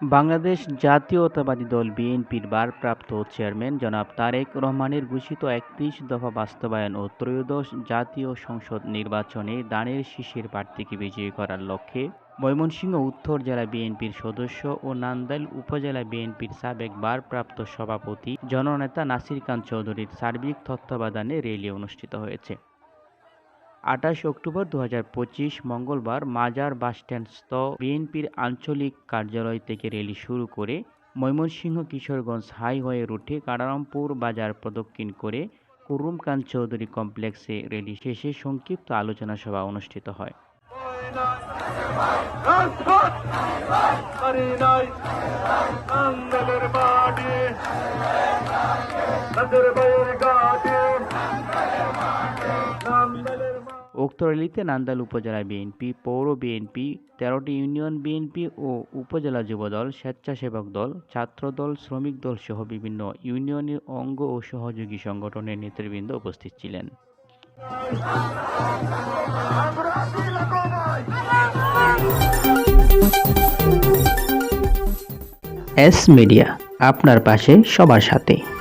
বাংলাদেশ জাতীয়তাবাদী দল বিএনপির ভারপ্রাপ্ত চেয়ারম্যান জনাব তারেক রহমানের ঘোষিত একত্রিশ দফা বাস্তবায়ন ও ত্রয়োদশ জাতীয় সংসদ নির্বাচনে দানের শীষের প্রার্থীকে বিজয়ী করার লক্ষ্যে ময়মনসিংহ উত্তর জেলা বিএনপির সদস্য ও নান্দাইল উপজেলা বিএনপির সাবেক ভারপ্রাপ্ত সভাপতি জননেতা নাসির খান চৌধুরীর সার্বিক তত্ত্বাবধানে র্যালি অনুষ্ঠিত হয়েছে। আঠাশ অক্টোবর দু পঁচিশ মঙ্গলবার মাজার বাসস্ট্যান্ডস্থ বিএনপির আঞ্চলিক কার্যালয় থেকে র্যালি শুরু করে ময়মনসিংহ কিশোরগঞ্জ হাইওয়ে রুটে কারারামপুর বাজার প্রদক্ষিণ করে কুরুম খান চৌধুরী কমপ্লেক্সে র্যালি শেষে সংক্ষিপ্ত আলোচনা সভা অনুষ্ঠিত হয়। উক্ত নান্দাইল উপজেলা বিএনপি, পৌর বিএনপি, তেরোটি ইউনিয়ন বিএনপি ও উপজেলা যুবদল, স্বেচ্ছাসেবক দল, ছাত্রদল, শ্রমিক দল সহ বিভিন্ন ইউনিয়নের অঙ্গ ও সহযোগী সংগঠনের নেতৃবৃন্দ উপস্থিত ছিলেন। এস মিডিয়া, আপনার পাশে, সবার সাথে।